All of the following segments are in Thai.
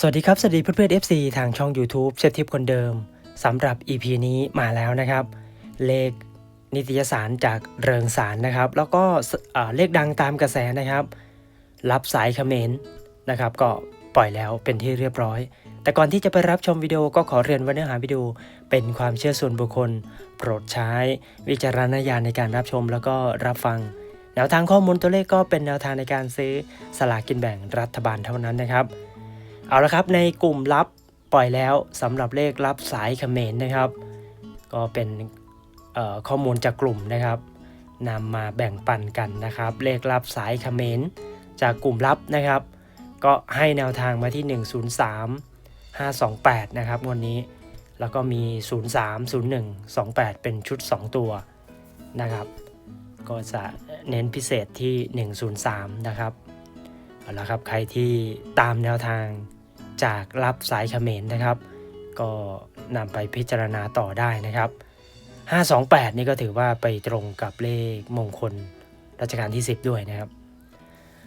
สวัสดีครับ สวัสดีเพื่อนๆ FC ทางช่อง YouTube เชฟทิปคนเดิมสำหรับ EP นี้มาแล้วนะครับ เลขนิตยสารจากเริงสารนะครับ แล้วก็เลขดังตามกระแสนะครับ รับสายเขมรนะครับ ก็ปล่อยแล้วเป็นที่เรียบร้อย แต่ก่อนที่จะไปรับชมวิดีโอก็ขอเรียนว่าเนื้อหาวิดีโอเป็นความเชื่อส่วนบุคคล โปรดใช้วิจารณญาณในการรับชมแล้วก็รับฟังแนวทางข้อมูลตัวเลขก็เป็นแนวทางในการซื้อสลากกินแบ่งรัฐบาลเท่านั้นนะครับ เอาละครับในกลุ่มลับปล่อยแล้วสำหรับเลขลับสายเขมรนะครับ ก็เป็นข้อมูลจากกลุ่มนะครับนำมาแบ่งปันกันนะครับ เลขลับสายเขมรจากกลุ่มลับนะครับ ก็ให้แนวทางมาที่ 103 528 นะครับวันนี้ แล้วก็มี 03 01 28 เป็นชุด 2 ตัวนะครับ ก็จะเน้นพิเศษที่ 103 นะครับเอาละครับใครที่ตามแนวทาง จากรับสายเขมรนะครับ ก็นำไปพิจารณาต่อได้นะครับ 528 นี่ก็ถือว่าไปตรงกับเลขมงคลรัชกาลที่ 10 ด้วยนะครับ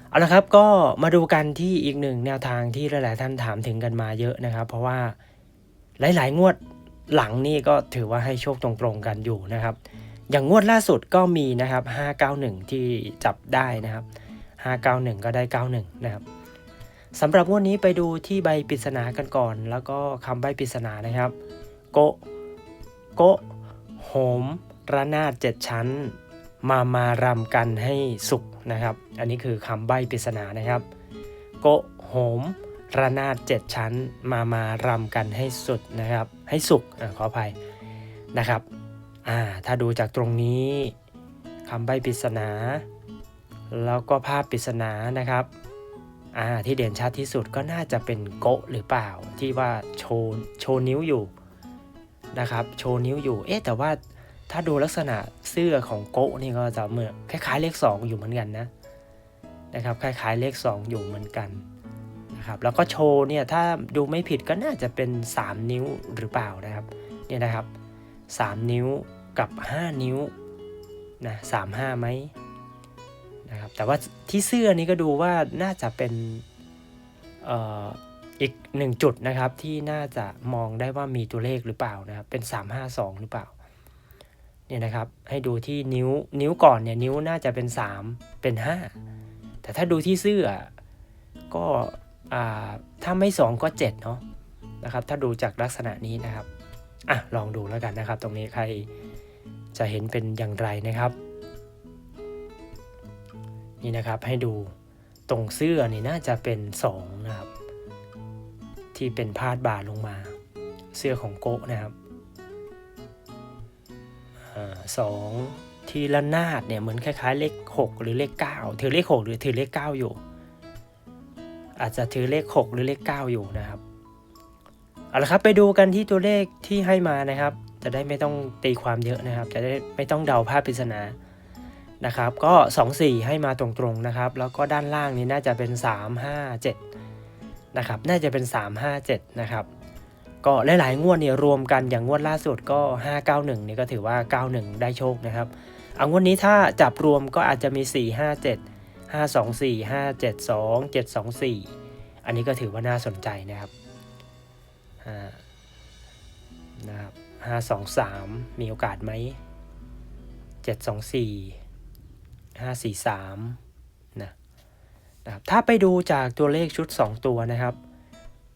เอาละครับก็มาดูกันที่อีกหนึ่งแนวทางที่หลาย ๆ ท่านถามถึงกันมาเยอะนะครับ เพราะว่าหลาย ๆ งวดหลังนี่ก็ถือว่าให้โชคตรงๆกันอยู่นะครับ อย่างงวดล่าสุดก็มีนะครับ 591 ที่จับได้นะครับ 591 ก็ได้ 91 นะครับ สำหรับงวดนี้ไปดูที่ใบปริศนากันก่อน แล้วก็คำใบปริศนานะครับ โกโกโหมระนาดเจ็ดชั้น มามารำกันให้สุขนะครับ อันนี้คือคำใบปริศนานะครับ โกโหมระนาดเจ็ดชั้น มามารำกันให้สุดนะครับ ให้สุขอขออภัยนะครับอ่าถ้าดูจากตรงนี้คำใบปริศนา แล้วก็ภาพปริศนานะครับ อ่าที่เด่นชัดที่สุดก็น่าจะเป็นโกะหรือเปล่าที่ว่าโชว์โชว์นิ้วอยู่นะครับโชว์นิ้วอยู่เอ๊ะแต่ว่าถ้าดูลักษณะเสื้อของโกะนี่ก็จะเหมือนคล้ายๆเลข 2 อยู่เหมือนกันนะนะครับคล้ายๆเลข 2 อยู่เหมือนกันนะครับแล้วก็โชว์เนี่ยถ้าดูไม่ผิดก็น่าจะเป็น 3 นิ้วหรือเปล่านะครับเนี่ยนะครับ 3 นิ้วกับ 5 นิ้วนะสามห้าไหม นะครับแต่ว่าที่เสื้อนี้ก็ดูว่าน่าจะเป็นอีกหนึ่งจุดนะครับที่น่าจะมองได้ว่ามีตัวเลขหรือเปล่านะครับเป็น 352 หรือเปล่าเนี่ยนะครับให้ดูที่นิ้วนิ้วก่อนเนี่ยนิ้วน่าจะเป็น 3 เป็น 5 แต่ถ้าดูที่เสื้อก็อถ้าไม่ 2 ก็7เนาะนะครับถ้าดูจากลักษณะนี้นะครับอะลองดูแล้วกันนะครับ ตรงนี้ใครจะเห็นเป็นอย่างไรนะครับ นี่นะครับให้ดูตรงเสื้อนี่น่าจะเป็น2นะครับ ที่เป็นพาดบ่าลงมา เสื้อของโกะนะครับอสองทีละนาดเนี่ยเหมือนคล้ายๆเลข 6 หรือเลข 9 ถือเลข 6 หรือถือเลข 9 อยู่ อาจจะถือเลข 6 หรือเลข 9 อยู่นะครับเอาละครับไปดูกันที่ตัวเลขที่ให้มานะครับ จะได้ไม่ต้องตีความเยอะนะครับ จะได้ไม่ต้องเดาภาพปริศนา นะครับก็ 2 4 ให้มาตรงๆนะครับ แล้วก็ด้านล่างนี้น่าจะเป็น 3 5 7นะครับน่าจะเป็น 3 5 7นะครับก็หลายๆงวดเนี่ยรวมกันอย่างงวดล่าสุดก็ 591นี่ก็ถือว่า 91 ได้โชคนะครับเอางวดนี้ถ้าจับรวมก็อาจจะมี 4 5 7 5 2 4 5 7 2 7 2 4 อันนี้ก็ถือว่าน่าสนใจนะครับอ่านะครับ5 2 3 มีโอกาสไหม 7 2 4 ห้าสี่สามนะนะครับถ้าไปดูจากตัวเลขชุด 2 ตัวนะครับ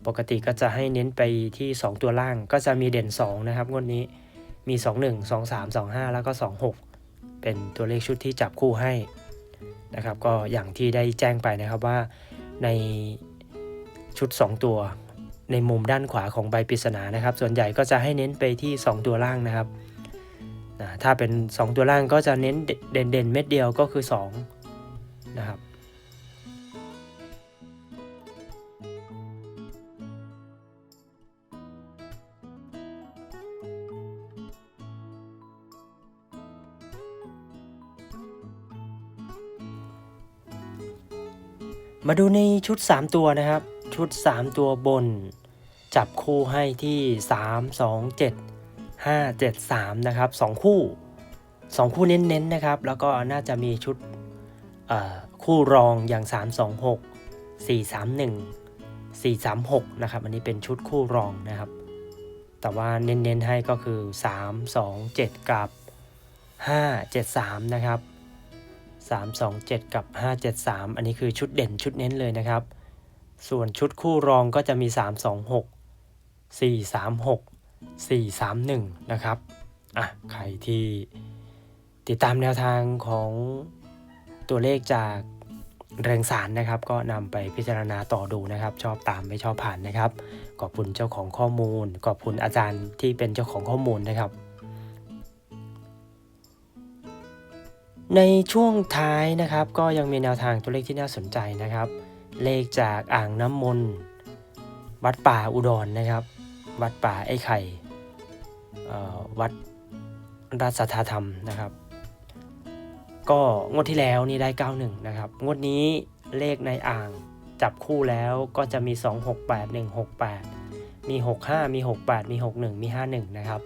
ปกติก็จะให้เน้นไปที่ 2 ตัวล่างก็จะมีเด่น 2 นะครับงวดนี้มี 2 1 2 3 2 5 แล้วก็ 2 6 เป็นตัวเลขชุดที่จับคู่ให้นะครับก็อย่างที่ได้แจ้งไปนะครับว่าในชุด 2 ตัวในมุมด้านขวาของใบปริศนานะครับ ส่วนใหญ่ก็จะให้เน้นไปที่ 2 ตัวล่างนะครับ ถ้าเป็น 2 ตัวล่างก็จะเน้นเด่นเด่นๆเม็ดเดียวก็คือ 2 นะครับมาดูในชุด 3 ตัวนะครับ ชุด 3 ตัวบน จับคู่ให้ที่ 3 2 7 5 7 3 นะครับ 2 คู่ 2 คู่เน้นๆนะครับ แล้วก็น่าจะมีชุดคู่รองอย่าง 3 2 6 4 3 1 436 นะครับ อันนี้เป็นชุดคู่รองนะครับ แต่ว่าเน้นๆให้ก็คือ 3 2 7 กับ 5 7 3 นะครับ 3 2 7 กับ 5 7 3 อันนี้คือชุดเด่นชุดเน้นเลยนะครับ ส่วนชุดคู่รองก็จะมี 3 2 6 4 3 6 4 3 1 นะครับอะใครที่ติดตามแนวทางของตัวเลขจากเรงสารนะครับ ก็นำไปพิจารณาต่อดูนะครับ ชอบตามไม่ชอบผ่านนะครับ ขอบคุณเจ้าของข้อมูล ขอบคุณอาจารย์ที่เป็นเจ้าของข้อมูลนะครับ ในช่วงท้ายนะครับ ก็ยังมีแนวทางตัวเลขที่น่าสนใจนะครับ เลขจากอ่างน้ำมนต์วัดป่าอุดรนะครับ วัดป่าไอ้ไข่วัดราชสัทธาธรรมนะครับ ก็งวดที่แล้วนี่ได้ 91 นะครับ งวดนี้เลขในอ่างจับคู่แล้วก็จะมี 268 168 มี 65 มี 68 มี 61 มี 51 นะครับ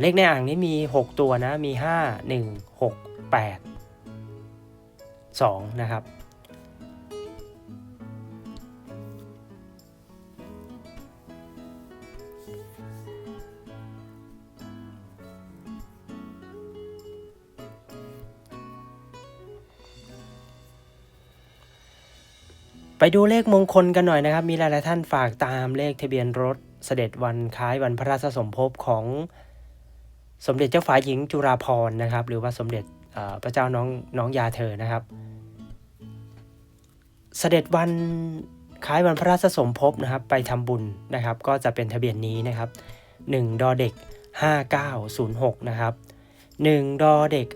เลขในอ่างนี้มี 6 ตัวนะ มี 5 1 6 8 2 นะครับ ไปดูเลขมงคลกันหน่อยนะครับ มีหลายๆท่านฝากตามเลขทะเบียนรถเสด็จวันคล้ายวันพระราชสมภพของสมเด็จเจ้าฝ่ายหญิงจุฬาภรณ์นะครับ หรือว่าสมเด็จพระเจ้าน้องน้องยาเธอนะครับ เสด็จวันคล้ายวันพระราชสมภพนะครับ ไปทำบุญนะครับ ก็จะเป็นทะเบียนนี้นะครับ 1 ดอเด็ก 5906 นะครับ 1 ดอเด็ก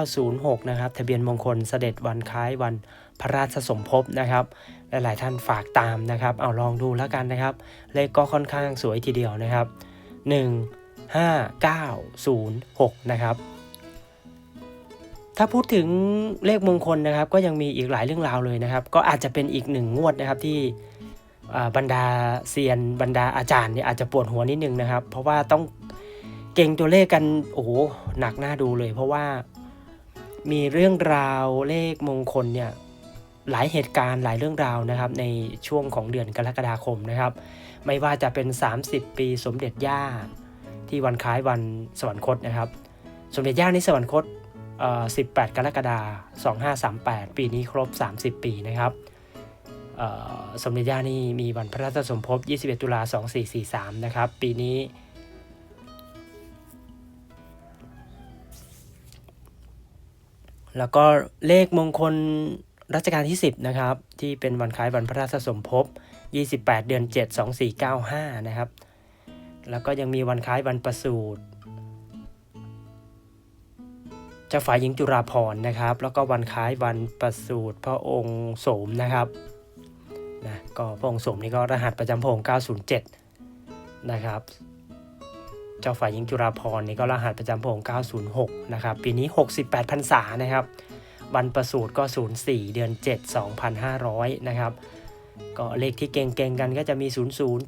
5906 นะครับ ทะเบียนมงคลเสด็จวันคล้ายวันพ พระราชสมภพนะครับหลายๆท่านฝากตามนะครับ เอาลองดูแล้วกันนะครับ เลขก็ค่อนข้างสวยทีเดียวนะครับ 1 5 9 0 6 นะครับ ถ้าพูดถึงเลขมงคลนะครับ ก็ยังมีอีกหลายเรื่องราวเลยนะครับ ก็อาจจะเป็นอีกหนึ่งงวดนะครับที่บรรดาเซียนบรรดาอาจารย์เนี่ยอาจจะปวดหัวนิดนึงนะครับ เพราะว่าต้องเก่งตัวเลขกันโอ้โหหนักหน้าดูเลย เพราะว่ามีเรื่องราวเลขมงคลเนี่ย หลายเหตุการณ์หลายเรื่องราวนะครับในช่วงของเดือนกรกฎาคมนะครับ ไม่ว่าจะเป็น 30 ปีสมเด็จย่าที่วันคล้ายวันสวรรคตนะครับ สมเด็จย่าในสวรรคตเอ่อ18 กรกฎาคม 2538 ปีนี้ครบ 30 ปีนะครับอ่อสมเด็จย่านี่มีวันพระราชสมภพ 21 ตุลา 2443 นะครับ ปีนี้ แล้วก็เลขมงคล รัชกาลที่ 10 นะครับ ที่เป็นวันคล้ายวันพระราชสมภพ 28 เดือน 7 2495 นะครับ แล้วก็ยังมีวันคล้ายวันประสูติเจ้าฝ่ายหญิงจุฬาภรณ์นะครับ แล้วก็วันคล้ายวันประสูติพระองค์โสมนะครับนะก็พระองค์โสมนี่ก็รหัสประจำพระองค์907 นะครับ เจ้าฝ่ายหญิงจุฬาภรณ์นี่ก็รหัสประจำพระองค์906 นะครับ ปีนี้ 68พรรษานะครับ วันประสูติก็ 04 เดือน 7 2,500 นะครับ ก็เลขที่เก่งๆกันก็จะมี 00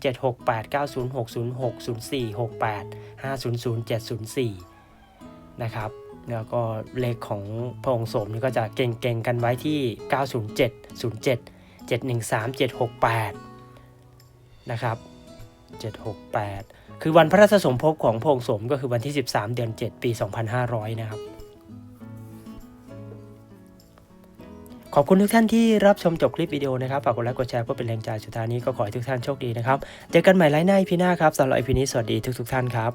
768 906 06 04 68 500 704 นะครับ แล้วก็เลขของพระองค์สมนี่ก็จะเก่งๆกันไว้ที่ 907 07 713 768 นะครับ 768 คือวันพระราชสมภพของพระองค์สมก็คือวันที่ 13 เดือน 7 ปี 2500 นะครับ ขอบคุณทุกท่านที่รับชมจบคลิปวิดีโอนะครับ ฝากกดไลค์กดแชร์เพื่อเป็นแรงใจสุดท้ายนี้ก็ขอให้ทุกท่านโชคดีนะครับ เจอกันใหม่ไลฟ์หน้าพีหน้าครับสำหรับอีพีนี้สวัสดีทุกๆท่านครับ